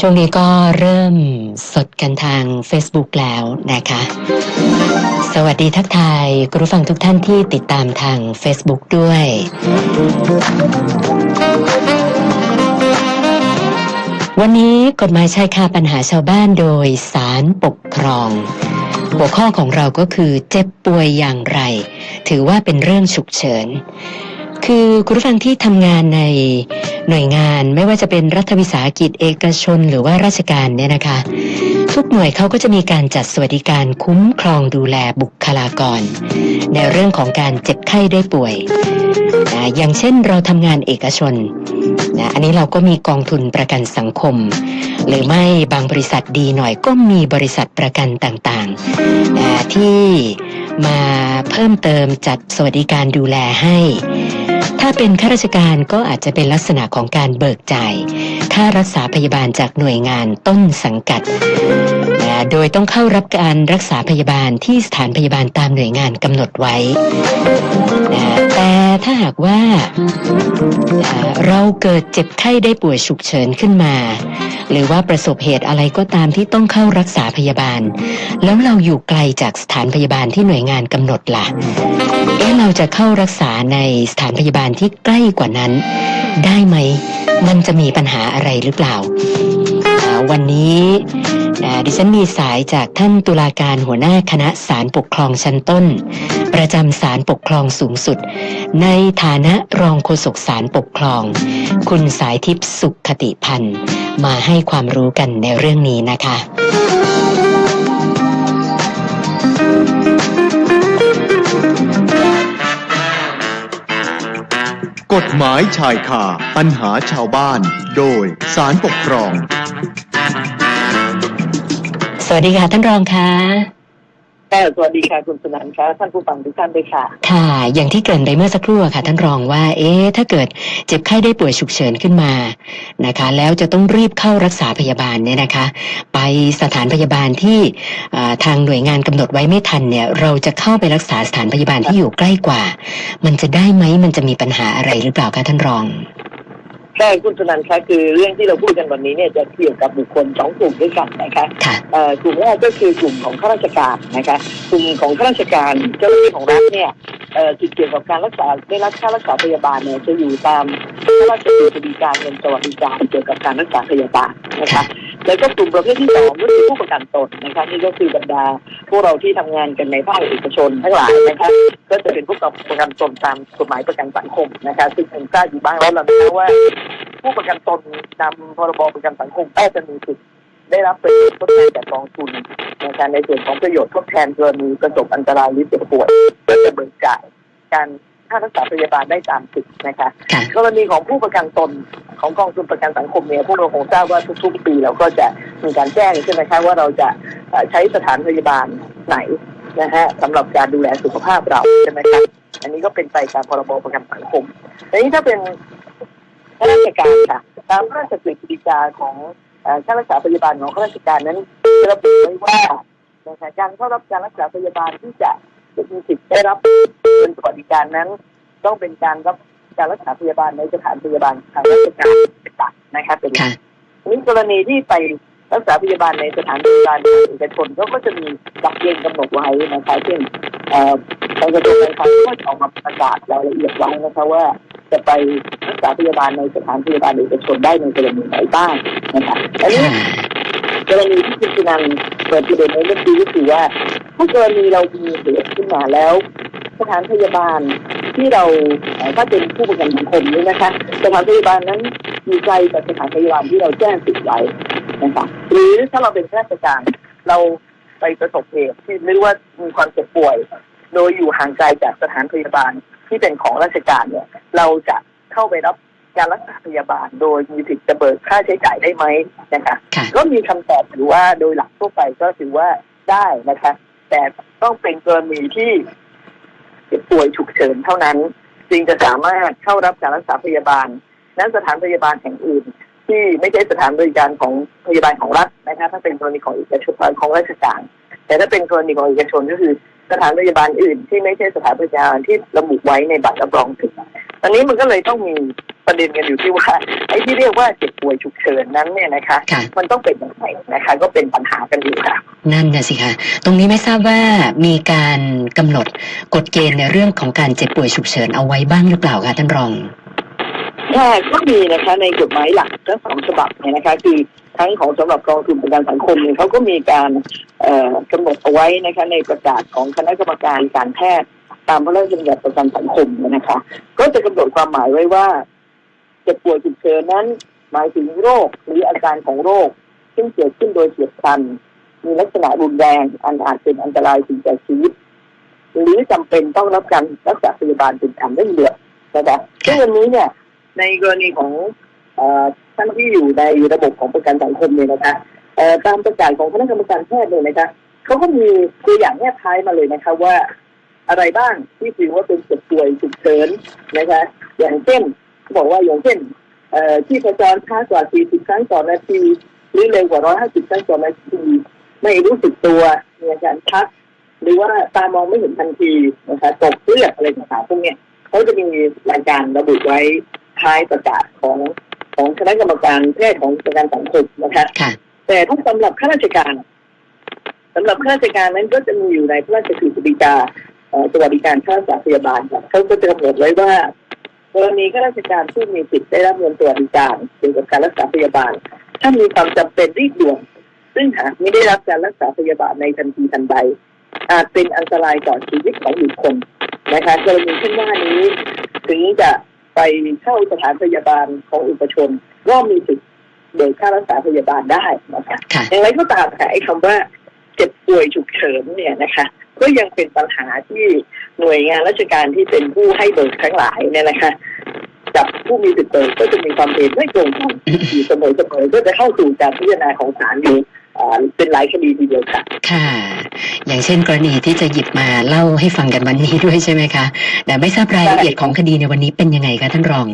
ช่วงนี้ก็เริ่มสดกันทาง Facebook แล้วนะคะ สวัสดีทักทายคุณผู้ฟังทุกท่านที่ติดตามทาง Facebook ด้วย วันนี้กฎหมายชายคาปัญหาชาวบ้านโดยสารปกครอง หัวข้อของเราก็คือเจ็บป่วยอย่างไร ถือว่าเป็นเรื่องฉุกเฉิน คือคุณผู้ฟังที่ทำงานในหน่วยงานไม่ว่าจะเป็นรัฐวิสาหกิจเอกชน หรือว่าราชการเนี่ยนะคะ ทุกหน่วยเขาก็จะมีการจัดสวัสดิการคุ้มครองดูแลบุคลากร ในเรื่องของการเจ็บไข้ได้ป่วยนะอย่างเช่นเราทำงานเอกชนนะอันนี้เราก็มีกองทุนประกันสังคม หรือไม่บางบริษัทดีหน่อยก็มีบริษัทประกันต่างๆนะที่มาเพิ่มเติมจัดสวัสดิการดูแลให้ ถ้าเป็นข้าราชการก็อาจจะเป็นลักษณะของการเบิกจ่าย ค่ารักษาพยาบาลจากหน่วยงานต้นสังกัด โดยต้องเข้ารับการรักษาพยาบาลที่สถานพยาบาลตามหน่วยงานกำหนดไว้นะแต่ถ้าหากว่าเราเกิดเจ็บไข้ได้ป่วยฉุกเฉินขึ้นมา หรือว่าประสบเหตุอะไรก็ตามที่ต้องเข้ารักษาพยาบาล แล้วเราอยู่ไกลจากสถานพยาบาลที่หน่วยงานกำหนดล่ะเอ๊ะเราจะเข้ารักษาในสถานพยาบาลที่ใกล้กว่านั้น ได้ไหมมันจะมีปัญหาอะไรหรือเปล่า วันนี้ดิฉันมีสายจากท่านตุลาการหัวหน้าคณะศาลปกครองชั้นต้น ประจำศาลปกครองสูงสุด ในฐานะรองโฆษกศาลปกครอง คุณสายทิพย์สุขคติพันธ์มาให้ความรู้กันในเรื่องนี้นะคะ กฎหมายชายคาปัญหาชาวบ้าน โดยสารปกครอง สวัสดีค่ะท่านรองคะ ค่ะสวัสดีค่ะคุณสุนันท์ค่ะท่านผู้ฟังทุกท่านด้วยค่ะ ค่ะ อย่างที่เกริ่นไปเมื่อสักครู่ค่ะท่านรองว่า เอ๊ะถ้าเกิดเจ็บไข้ได้ป่วยฉุกเฉินขึ้นมานะคะ แล้วจะต้องรีบเข้ารักษาพยาบาลเนี่ยนะคะ ไปสถานพยาบาลที่ทางหน่วยงานกำหนดไว้ไม่ทันเนี่ย เราจะเข้าไปรักษาสถานพยาบาลที่อยู่ใกล้กว่า มันจะได้ไหมมันจะมีปัญหาอะไรหรือเปล่าคะท่านรอง ใช่คุณสุนันท์คะคือเรื่องที่เราพูดกันวันนี้เนี่ยจะเกี่ยวกับบุคคลสองกลุ่มด้วยกันนะคะค่ะเอ่อกลุ่มแรกก็คือกลุ่มของข้าราชการนะคะกลุ่มของข้าราชการเจ้าหน้าที่ของรัฐเนี่ยเอ่อจุดเกี่ยวกับการรักษาได้รับค่ารักษาพยาบาลเนี่ยจะอยู่ตามพระราชกฤษฎีกาเงินสวัสดิการเกี่ยวกับการรักษาพยาบาลนะคะ แล้วก็กลุ่มประเภทที่สองก็คือผู้ประกันตนนะคะนี่ก็คือบรรดาพวกเราที่ทำงานกันในภาคเอกชนทั้งหลายนะคะก็จะเป็นผู้ประกันตนตามกฎหมายประกันสังคมนะคะซึ่งผมทราบอยู่บ้างแล้วล่ะนะคะว่า ผู้ประกันตนนำพรบประกันสังคมแอาจะมีสิทธิ์ได้รับประโยชน์ทดแทนจากกองทุนนการในส่วนของประโยชน์ทดแทนกรณีประสบอันตรายหรือเจ็บป่วยเพื่อจะเบิกจ่ายการ ค่ารักษาพยาบาลได้ตามสิทธิ์นะคะค่ะกรณีของผู้ประกันตนของกองทุนประกันสังคมเนี่ยพวกเราคงทราบว่าทุกๆ ปีเราก็จะมีการแจ้งใช่ไหมคะว่าเราจะเอ่อใช้สถานพยาบาลไหนนะฮะสำหรับการดูแลสุขภาพเราใช่ไหมคะอันนี้ก็เป็นไปตามพรบประกันสังคมแต่นี้ถ้าเป็นข้าราชการค่ะ ตามพระราชกฤษฎีกาของเอ่อค่ารักษาพยาบาลของข้าราชการนั้นระบุไว้ว่านะคะการเข้ารับการรักษาพยาบาลที่จะ มีสิทธิ์ได้รับเงินสวัสดิการนั้น ต้องเป็นการรับการรักษาพยาบาลในสถานพยาบาลทางราชการเป็นหลักนะคะเป็นหลัค่ะกนี่กรณีที่ไปรักษาพยาบาลในสถานพยาบาลเอกชนเขาก็จะมีหลักเกณฑ์กำหนดไว้นะคะเช่นเอ่อทางกระทรวงการคลังก็จะออกมาประกาศรายละเอียดไว้นะคะว่า จะไปรักษาพยาบาลในสถานพยาบาลเอกชนได้ในกรณีไหนบ้างนะคะอันนี้ค่ะ กรณีที่คุณสุนันเปิดประเด็นในเรื่องนี้ก็คือว่าถ้ากรณีเรามีเหตุขึ้นมาแล้ว สถานพยาบาลที่เราถ้าเป็นผู้ประกันสังคมนี่นะคะสถานพยาบาลนั้นอยู่ไกลจากสถานพยาบาลที่เราแจ้งสิทธิ์ไว้นะคะหรือถ้าเราเป็นข้าราชการเราไปประสบเหตุที่ไม่รู้ว่ามีความเจ็บป่วย โดยอยู่ห่างไกลจากสถานพยาบาลที่เป็นของราชการเนี่ย เราจะเข้าไปรับ การรักษาพยาบาล โดยมีสิทธิ์จะเบิกค่าใช้จ่ายได้ไหมนะคะค่ะก็มีคำตอบถือว่าโดยหลักทั่วไปก็ถือว่าได้นะคะ แต่ต้องเป็นกรณีที่เจ็บป่วยฉุกเฉินเท่านั้น จึงจะสามารถเข้ารับการรักษาพยาบาลนั้นสถานพยาบาลแห่งอื่น ที่ไม่ใช่สถานบริการของพยาบาลของรัฐนะคะถ้าเป็นกรณีของเอกชนของราชการแต่ถ้าเป็นกรณีของเอกชนก็คือสถานพยาบาลอื่นที่ไม่ใช่สถานพยาบาลที่ระบุไว้ในบัตรรับรองสิทธิ์อันนี้มันก็เลยต้องมี ประเด็นกันอยู่ที่ว่าไอ้ที่เรียกว่าเจ็บป่วยฉุกเฉินนั้นเนี่ยนะคะ ค่ะ มันต้องเป็นยังไงนะคะ ก็เป็นปัญหากันอยู่ค่ะ นั่นนะสิคะตรงนี้ไม่ทราบว่ามีการกำหนดกฎเกณฑ์ในเรื่องของการเจ็บป่วยฉุกเฉินเอาไว้บ้างหรือเปล่าคะท่านรอง ค่ะก็มีนะคะในกฎหมายหลักทั้งสองฉบับเนี่ยนะคะ คือทั้งของสำหรับกองทุนประกันสังคมเนี่ยเขาก็มีการเอ่อกำหนดเอาไว้นะคะ ในประกาศของคณะกรรมการการแพทย์ ตามพระราชบัญญัติประกันสังคมเนี่ยนะคะ ก็จะกำหนดความหมายไว้ว่า เจ็บป่วยฉุกเฉินนั้น หมายถึงโรคหรืออาการของโรค ซึ่งเกิดขึ้นโดยเฉียบพลัน มีลักษณะรุนแรงอันอาจเป็นอันตรายถึงแก่ชีวิต หรือจำเป็นต้องรับการรักษาพยาบาลเป็นการเร่งด่วนนะคะซึ่งวันนี้เนี่ยในกรณีของอท่านที่อยู่ในระบบของประกันสังคมเนี่ยนะคะตามประกาศของคณะกรรมการแพทย์เนี่ยนะคะเขาก็มีตัวอย่างแนบท้ายมาเลยนะคะว่าอะไรบ้างที่ถือว่าเป็นเจ็บป่วยฉุกเฉินนะคะ อย่างเช่น เขาบอกว่าอย่างเช่นเอ่อที่ประจรช้ากว่า 40 ครั้งต่อนาที หรือเร็วกว่า 150 ครั้งต่อนาที ไม่รู้สึกตัวมีอาการชัก หรือว่าตามองไม่เห็นทันทีนะคะตกเลือดอะไรต่างๆพวกเนี้ยเขาจะมีรายการระบุไว้ท้ายประกาศของของคณะกรรมการแพทย์ของประกันสังคมนะคะค่ะแต่ถ้าสำหรับข้าราชการสำหรับข้าราชการนั้นก็จะมีอยู่ในพระราชกฤษฎีกาเอ่อสวัสดิการข้าราชการพยาบาลค่ะเขาก็จะกำหนดไว้ว่า กรณีข้าราชการผู้มีสิทธิ์ได้รับเงินสวัสดิการเกี่ยวกับการรักษาพยาบาล ถ้ามีความจำเป็นรีบด่วนซึ่งหากไม่ได้รับการรักษาพยาบาลในทันทีทันใด อาจเป็นอันตรายต่อชีวิตของบุคคลนะคะกรณีเช่นว่านี้ถึงจะไปเข้าสถานพยาบาลของอุปชนก็มีสิทธิ์เบิกค่ารักษาพยาบาลได้นะคะค่ะอย่างไรก็ตามค่ะไอ้คำว่าเจ็บป่วยฉุกเฉินเนี่ยนะคะ ก็ยังเป็นปัญหาที่หน่วยงานราชการที่เป็นผู้ให้เบิกทั้งหลายเนี่ยนะคะกับผู้มีสิทธิ์เบิกก็จะมีความเห็นไม่ตรงกันอยู่เสมอเสมอๆก็จะเข้าสู่การพิจารณาของศาลอยู่อ่าเป็นหลายคดีทีเดียวค่ะ ค่ะ อย่างเช่นกรณีที่จะหยิบมาเล่าให้ฟังกันวันนี้ด้วยใช่ไหมคะ แต่ไม่ทราบรายละเอียดของคดีในวันนี้เป็นยังไงคะท่านรอง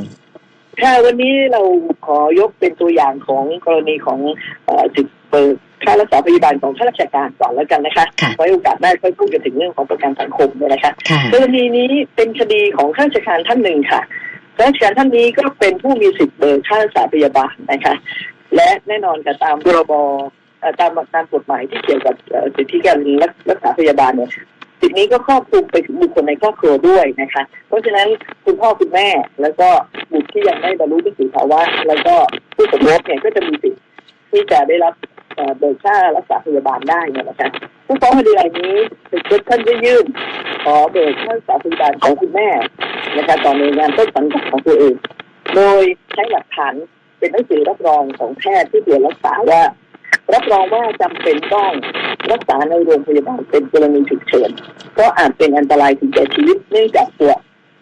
ค่ะวันนี้เราขอยกเป็นตัวอย่างของกรณีของเอ่อสิทธิ์เบิก ค่ารักษาพยาบาลของข้าราชการก่อนแล้วกันนะคะค่ะไว้โอกาสหน้าค่อยพูดกันถึงเรื่องของประกันสังคมเนี่ยนะคะค่ะกรณีนี้เป็นคดีของข้าราชการท่านหนึ่งค่ะข้าราชการท่านนี้ก็เป็นผู้มีสิทธิ์เบิกค่ารักษาพยาบาลนะคะ และแน่นอนกับตามพรบเอ่อตามตามกฎหมายที่เกี่ยวกับเอ่อสิทธิการรักรักษาพยาบาลเนี่ยสิทธินี้ก็ครอบคลุมไปถึงบุคคลในครอบครัวด้วยนะคะ เพราะฉะนั้นคุณพ่อคุณแม่แล้วก็บุตรที่ยังไม่บรรลุนิติภาวะ แล้วก็ผู้สมรสเนี่ยก็จะมีสิทธิ์ที่จะได้รับ เอ่เบิกค่ารักษาพยาบาลได้เนี่ยนะคะผู้ฟ้องคดีรายนี้เป็นท่านยื่นขอเบิกค่ารักษาพยาบาลของคุณแม่นะคะต่อหน่วยงานต้นสังกัดของตัวเอง โดยใช้หลักฐานเป็นหนังสือรับรองของแพทย์ที่ตรวจรักษาว่า รับรองว่าจำเป็นต้องรักษาในโรงพยาบาลเป็นกรณีฉุกเฉินก็อาจเป็นอันตรายถึงแก่ชีวิตเนื่องจากปวด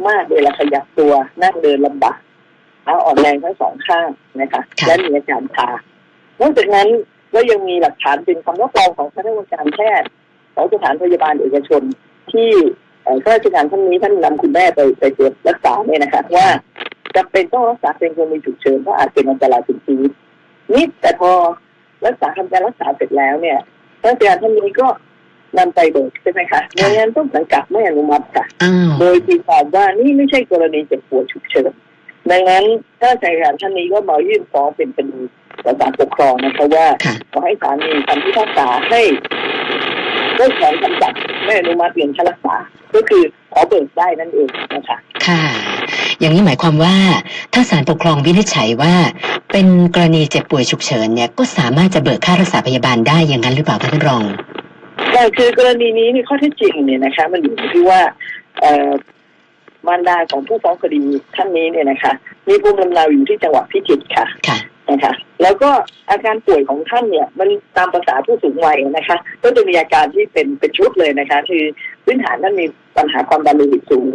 มากเวลาขยับตัวนั่งเดินลำบากขาอ่อนแรงทั้งสองข้างนะคะค่ะและมีอาการชานอกจากนั้น ก็ยังมีหลักฐานเป็นคำรับรองของคณะกรรมการแพทย์ของสถานพยาบาลเอกชน ที่เอ่อข้าราชการท่านนี้ท่านนำคุณแม่ไปไปตรวจรักษาเนี่ยนะคะว่าจำเป็นต้องรักษาเป็นกรณีฉุกเฉินเพราะอาจเป็นอันตรายถึงชีวิตนี่แต่พอรักษาทำการรักษาเสร็จแล้วเนี่ยข้าราชการท่านนี้ก็นำไปเบิกใช่ไหมคะหน่วยงานต้นสังกัดไม่อนุมัติค่ะอ้าวโดยตีความว่านี่ไม่ใช่กรณีเจ็บป่วยฉุกเฉินดังนั้นข้าราชการท่านนี้ก็มายื่นฟ้องเป็นคดี ต่อศาลปกครองนะคะว่าค่ะขอให้ศาลมีคำพิพากษาให้ได้ถอนคำสั่งไม่อนุมัติเงินค่ารักษา ก็คือขอเบิกได้นั่นเองนะคะค่ะ อย่างนี้หมายความว่า ถ้าศาลปกครองวินิจฉัยว่า เป็นกรณีเจ็บป่วยฉุกเฉินเนี่ยก็สามารถจะเบิกค่ารักษาพยาบาลได้อย่างนั้นหรือเปล่าคะท่านรองแต่คือกรณีนี้ในข้อเท็จจริงเนี่ยนะคะ มันอยู่ที่ว่าเอ่อมารดาของผู้ฟ้องคดีท่านนี้เนี่ยนะคะ มีภูมิลำเนาอยู่ที่จังหวัดพิจิตรค่ะค่ะ นะคะแล้วก็อาการป่วยของท่านเนี่ยมันตามภาษาผู้สูงวัยนะคะ ก็จะมีอาการที่เป็นเป็นชุดเลยนะคะ คือพื้นฐานท่านมีปัญหาความดันโลหิตสูง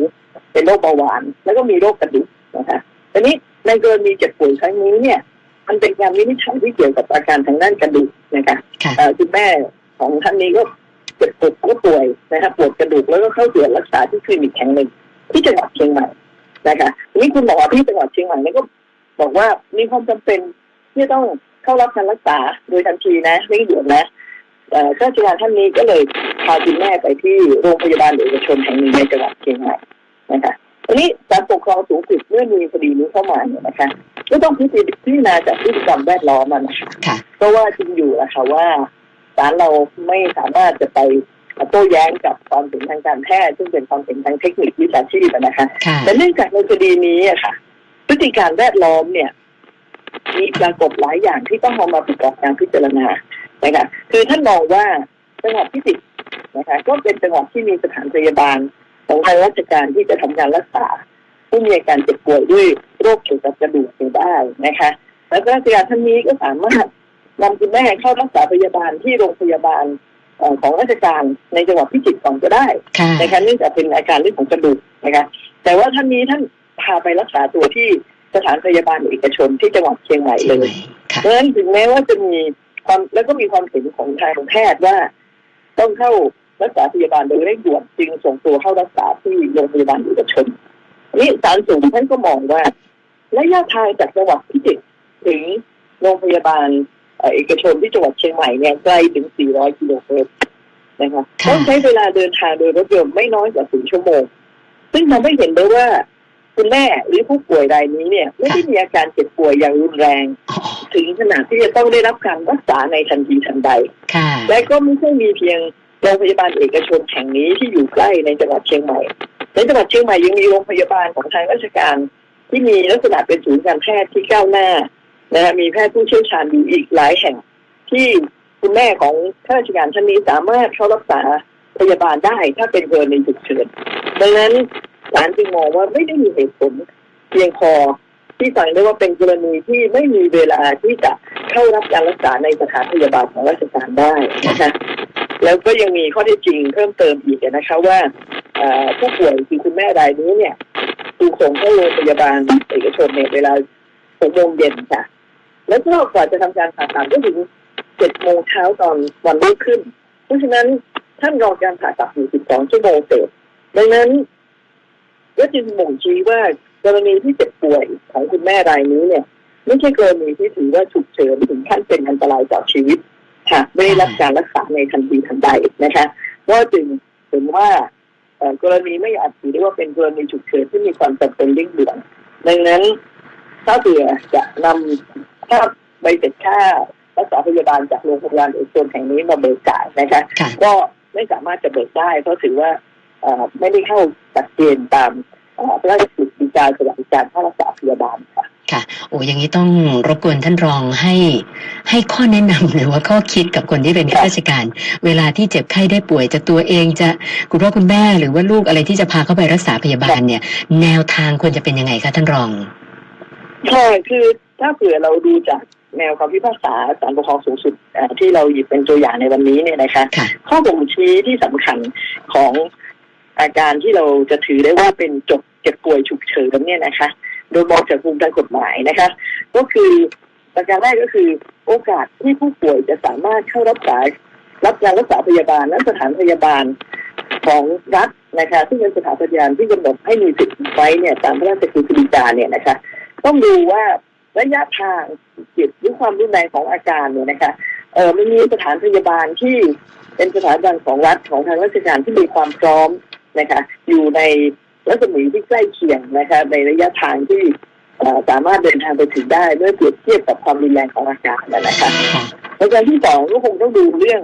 เป็นโรคเบาหวาน แล้วก็มีโรคกระดูกนะคะทีนี้ในกรณีเจ็บป่วยครั้งนี้เนี่ย มันเป็นการวินิจฉัยที่เกี่ยวกับอาการทางด้านกระดูกนะคะค่ะเอ่อคุณแม่ของท่านนี้ก็เจ็บปวดก็ป่วยนะคะปวดกระดูกแล้วก็เข้าตรวจรักษาที่คลินิกแห่งหนึ่งที่จังหวัดเชียงใหม่นะคะทีนี้คุณหมอที่จังหวัดเชียงใหม่เนี่ยก็บอกว่ามีความจำเป็น ที่จะต้องเข้ารับการรักษาโดยทันทีนะเร่งด่วนนะเอ่อข้าราชการท่านนี้ก็เลยพาคุณแม่ไปที่โรงพยาบาลเอกชนแห่งหนึ่งในจังหวัดเชียงใหม่นะคะทีนี้ศาลปกครองสูงสุดเมื่อมีคดีนี้เข้ามาเนี่ยนะคะก็ต้องพิจารพิจารณาจากพฤติกรรมแวดล้อมมันนะคะค่ะเพราะว่าจริงอยู่นะคะว่าศาลเราไม่สามารถจะไปโต้แย้งกับความเห็นทางการแพทย์ซึ่งเป็นความเห็นทางเทคนิควิชาชีพอะนะคะค่ะแต่เนื่องจากในคดีนี้อะค่ะ พฤติการแวดล้อมเนี่ย มีปรากฏหลายอย่างที่ต้องเอามาประกอบการพิจารณานะคะคือท่านมองว่าจังหวัดพิจิตรนะคะก็เป็นจังหวัดที่มีสถานพยาบาลของทางราชการที่จะทำการรักษา ผู้มีอาการเจ็บป่วยด้วยโรคเกี่ยวกับกระดูกเนี่ยได้นะคะแล้วก็ราชการท่านนี้ก็สามารถนำคุณแม่เข้ารักษาพยาบาลที่โรงพยาบาลเอ่อของราชการในจังหวัดพิจิตรก่อนก็ได้ค่ะนะคะเนื่องจากเป็นอาการเรื่องของกระดูกนะคะแต่ว่าท่านนี้ท่านพาไปรักษาตัวที่ สถานพยาบาลเอกชนที่จังหวัดเชียงใหม่เชีเลยงใหม่ยค่ะเพราะฉะนั้นถึงแม้ว่าจะมีความแล้วก็มีความเห็นของทางแพทย์ว่า ต้องเข้ารักษาพยาบาลโดยเร่งด่วนจึงส่งตัวเข้ารักษาที่โรงพยาบาลเอกชนนี่ศาลสูงท่านก็มองว่าระยะทางจากจังหวัดพิจิตรถึงโรงพยาบาลเอ่อเอกชนที่จังหวัดเชียงใหม่เนี่ยไกลถึง 400 กิโลเมตรนะคะค่ะต้องใช้เวลาเดินทางโดยรถยนต์ไม่น้อยกว่า 4 ชั่วโมง ซึ่งทำให้เห็นได้ว่า คุณแม่หรือผู้ป่วยรายนี้เนี่ยไม่ได้มีอาการเจ็บป่วยอย่างรุนแรงอ๋อถึงขนาดที่จะต้องได้รับการรักษาในทันทีทันใดค่ะและก็ไม่ใช่มีเพียงโรงพยาบาลเอกชนแห่งนี้ที่อยู่ใกล้ในจังหวัดเชียงใหม่ในจังหวัดเชียงใหม่ยังมีโรงพยาบาลของทางราชการ ที่มีลักษณะเป็นศูนย์การแพทย์ที่ก้าวหน้านะฮะมีแพทย์ผู้เชี่ยวชาญอยู่อีกหลายแห่ง ที่คุณแม่ของข้าราชการท่านนี้สามารถเข้ารักษาพยาบาลได้ถ้าเป็นกรณีฉุกเฉินดังนั้น ศาลจึงมองว่าไม่ได้มีเหตุผลเพียงพอที่สั่งได้ว่าเป็นกรณีที่ไม่มีเวลาที่จะเข้ารับการรักษาในสถานพยาบาลของราชการได้นะคะแล้วก็ยังมีข้อเท็จจริงเพิ่มเติมอีกนะคะว่าผู้ป่วยคือคุณแม่รายนี้เนี่ยถูกส่งเข้าโรงพยาบาลเอกชนเนี่ยเวลาหกโมงเย็นค่ะ แล้วก็กว่าจะทำการผ่าตัดก็ถึงเจ็ดโมงเช้าตอนวันรุ่งขึ้น เพราะฉะนั้นท่านรอการผ่าตัดอยู่สิบสองชั่วโมงเศษดังนั้น ก็จึงบ่งชี้ว่ากรณีที่เจ็บป่วยของคุณแม่รายนี้เนี่ย ไม่ใช่กรณีที่ถือว่าฉุกเฉินถึงขั้นเป็นอันตรายต่อชีวิตค่ะไม่ได้รับการรักษาในทันทีทันใดนะคะก็จึงเห็นว่าเอ่อกรณีไม่อาจถือได้ว่าเป็นกรณีฉุกเฉินที่มีความจำเป็นเร่งด่วนดังนั้นถ้าเผื่อจะนำค่าใบเสร็จค่ารักษาพยาบาลจากโรงพยาบาลเอกชนแห่งนี้มาเบิกจ่ายนะคะค่ะก็ไม่สามารถจะเบิกได้เพราะถือว่าเอ่อ ไม่ได้เข้าจัดเกณฑ์ตามเอ่อพระราชกฤษฎีกาสวัสดิการค่ารักษาพยาบาลค่ะค่ะโอ้อย่างนี้ต้องรบกวนท่านรองให้ให้ข้อแนะนำหรือว่าข้อคิดกับคนที่เป็นข้าราชการ เวลาที่เจ็บไข้ได้ป่วยจะตัวเองจะคุณพ่อคุณแม่หรือว่าลูกอะไรที่จะพาเข้าไปรักษาพยาบาลเนี่ย แนวทางควรจะเป็นยังไงคะท่านรองใช่คือถ้าเผื่อเราดูจากแนวคำพิพากษาศาลปกครองสูงสุดเอ่อที่เราหยิบเป็นตัวอย่างในวันนี้เนี่ยนะคะค่ะข้อบ่งชี้ที่สำคัญของ อาการที่เราจะถือได้ว่าเป็นจบเจ็บป่วยฉุกเฉินเนี่ยนะคะ โดยมองจากมุมทางกฎหมายนะคะ ก็คือประการแรกก็คือโอกาสที่ผู้ป่วยจะสามารถเข้ารับการรับการรักษาพยาบาลและสถานพยาบาลของรัฐนะคะซึ่งเป็นสถานพยาบาลที่กำหนดให้มีสิทธิ์ไว้เนี่ยตามพระราชกฤษฎีกาเนี่ยนะคะ ต้องดูว่าระยะทางจิตหรือความรุนแรงของอาการเนี่ยนะคะเออมันมีสถานพยาบาลที่เป็นสถานพยาบาลของรัฐของทางราชการที่มีความพร้อม นะคะอยู่ในรัศมีที่ใกล้เคียงนะคะในระยะทางที่เอ่อสามารถเดินทางไปถึงได้เมื่อเปรียบเทียบกับความรุนแรงของอาการนะคะค่ะประการที่สองก็คงต้องดูเรื่อง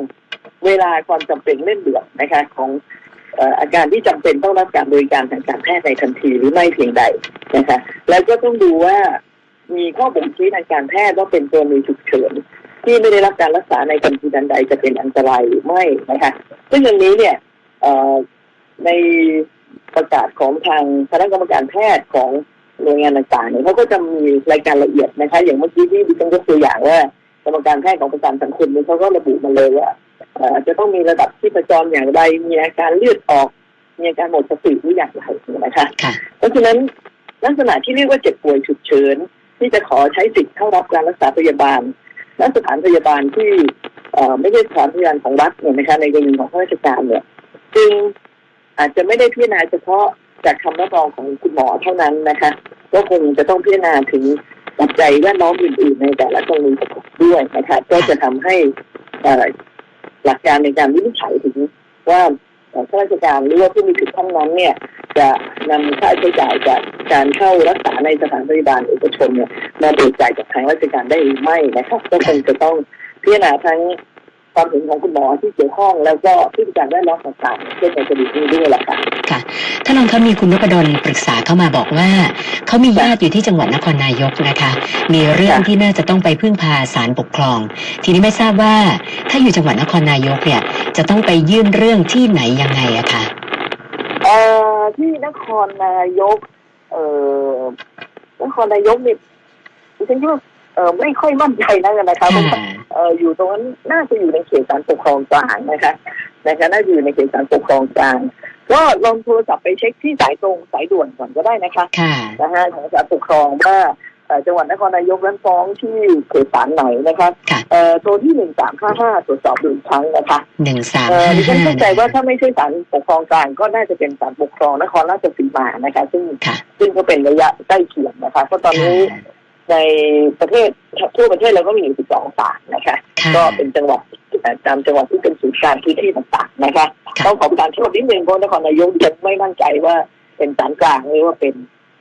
เวลาความจำเป็นเร่งด่วนนะคะของเอ่ออาการที่จำเป็นต้องรับการบริการทางการแพทย์ในทันทีหรือไม่เพียงใดนะคะแล้วก็ต้องดูว่ามีข้อบ่งชี้ทางการแพทย์ว่าเป็นกรณีฉุกเฉินที่ไม่ได้รับการรักษาในทันทีทันใดจะเป็นอันตรายหรือไม่นะคะซึ่งอย่างนี้เนี่ยเอ่อ ในประกาศของทางคณะกรรมการแพทย์ของหน่วยงานต่างๆเนี่ยเขาก็จะมีรายการละเอียดนะคะ อย่างเมื่อกี้ที่ดิฉันยกตัวอย่างว่ากรรมการแพทย์ของประกันสังคมเนี่ยเขาก็ระบุมาเลยว่าเอ่อจะต้องมีระดับที่ประจรอย่างไรมีอาการเลือดออก มีอาการหมดสติหรืออย่างไรนะคะค่ะเพราะฉะนั้นลักษณะที่เรียกว่าเจ็บป่วยฉุกเฉินที่จะขอใช้สิทธิ์เข้ารับการรักษาพยาบาลและสถานพยาบาลที่เอ่อไม่ใช่สถานพยาบาลของรัฐเนี่ยนะคะในกรณีของข้าราชการเนี่ยจึง อาจจะไม่ได้พิจารณาเฉพาะจากคำรับรองของคุณหมอเท่านั้นนะคะ ก็คงจะต้องพิจารณาถึงปัจจัยแวดล้อมอื่นๆในแต่ละกรณีประกอบด้วยนะคะก็จะทำให้หลักการในการวินิจฉัยถึงว่าข้าราชการหรือว่าผู้มีสิทธิ์ท่านนั้นเนี่ย จะนำค่าใช้จ่ายจากการเข้ารักษาในสถานพยาบาลเอกชนเนี่ยมาเบิกจ่ายจากทางราชการได้หรือไม่นะครับก็คงจะต้องพิจารณาทั้ง ความเห็นของคุณหมอที่เกี่ยวข้อง แล้วก็ที่ประการแวดล้อมต่างๆเช่นในคดีนี้ด้วยแหละค่ะค่ะท่านรองคะมีคุณนพดลปรึกษาเข้ามาบอกว่าเขามีญาติอยู่ที่จังหวัดนครนายกนะคะ มีเรื่องค่ะที่น่าจะต้องไปพึ่งพาศาลปกครอง ทีนี้ไม่ทราบว่าถ้าอยู่จังหวัดนครนายกเนี่ยจะต้องไปยื่นเรื่องที่ไหนยังไงอะคะเอ่อที่นครนายก เอ่อนครนายกเนี่ยดิฉันคิดว่า เอ่อไม่ค่อยมั่นใจนักนะคะเพราะว่าเอ่ออยู่ตรงนั้นน่าจะอยู่ในเขตการปกครองกลางนะคะนะคะน่าจะอยู่ในเขตการปกครองกลางก็ลองโทรศัพท์ไปเช็คที่สายตรงสายด่วนก่อนก็ได้นะคะค่ะนะฮะของการปกครองว่าเอ่อจังหวัดนครนายกนั้นฟ้องที่เขตศาลไหนนะคะค่ะเอ่อโทรที่หนึ่งสามห้าห้าตรวจสอบดูอีกครั้งนะคะหนึ่งสามเอ่อห้าดิฉันห้าเข้าใจว่าถ้าไม่ใช่ศาลปกครองกลางก็น่าจะเป็นศาลปกครองนครราชสีมานะคะ ซึ่งค่ะซึ่งก็เป็นระยะใกล้เคียงนะคะเพราะตอนนี้ ในประเทศทั่วประเทศเราก็มีอยู่ 12 ศาลนะคะค่ะก็เป็นจังหวัดตามจังหวัดที่เป็นศูนย์กลางพื้นที่ต่างๆนะคะค่ะต้องขอประทานโทษนิดนึงเพราะนครนายกยังไม่มั่นใจว่าเป็นศาลกลางหรือว่าเป็น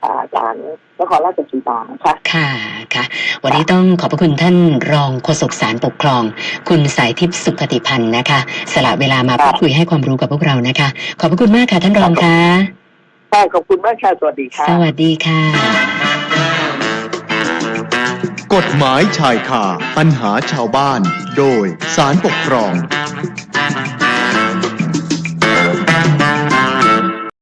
อ่าศาลนครราชสีมานะคะค่ะค่ะ วันนี้ต้องขอบพระคุณท่านรองโฆษกสารปกครอง คุณสายทิพย์สุขติพันธ์นะคะ สละเวลามาพูดคุยให้ความรู้กับพวกเรานะคะ ขอบพระคุณมากค่ะท่านรองค่ะค่ะขอบคุณมากค่ะ สวัสดีค่ะ สวัสดีค่ะก ฎหมายชายคาปัญหาชาวบ้าน โดยสารปกครอง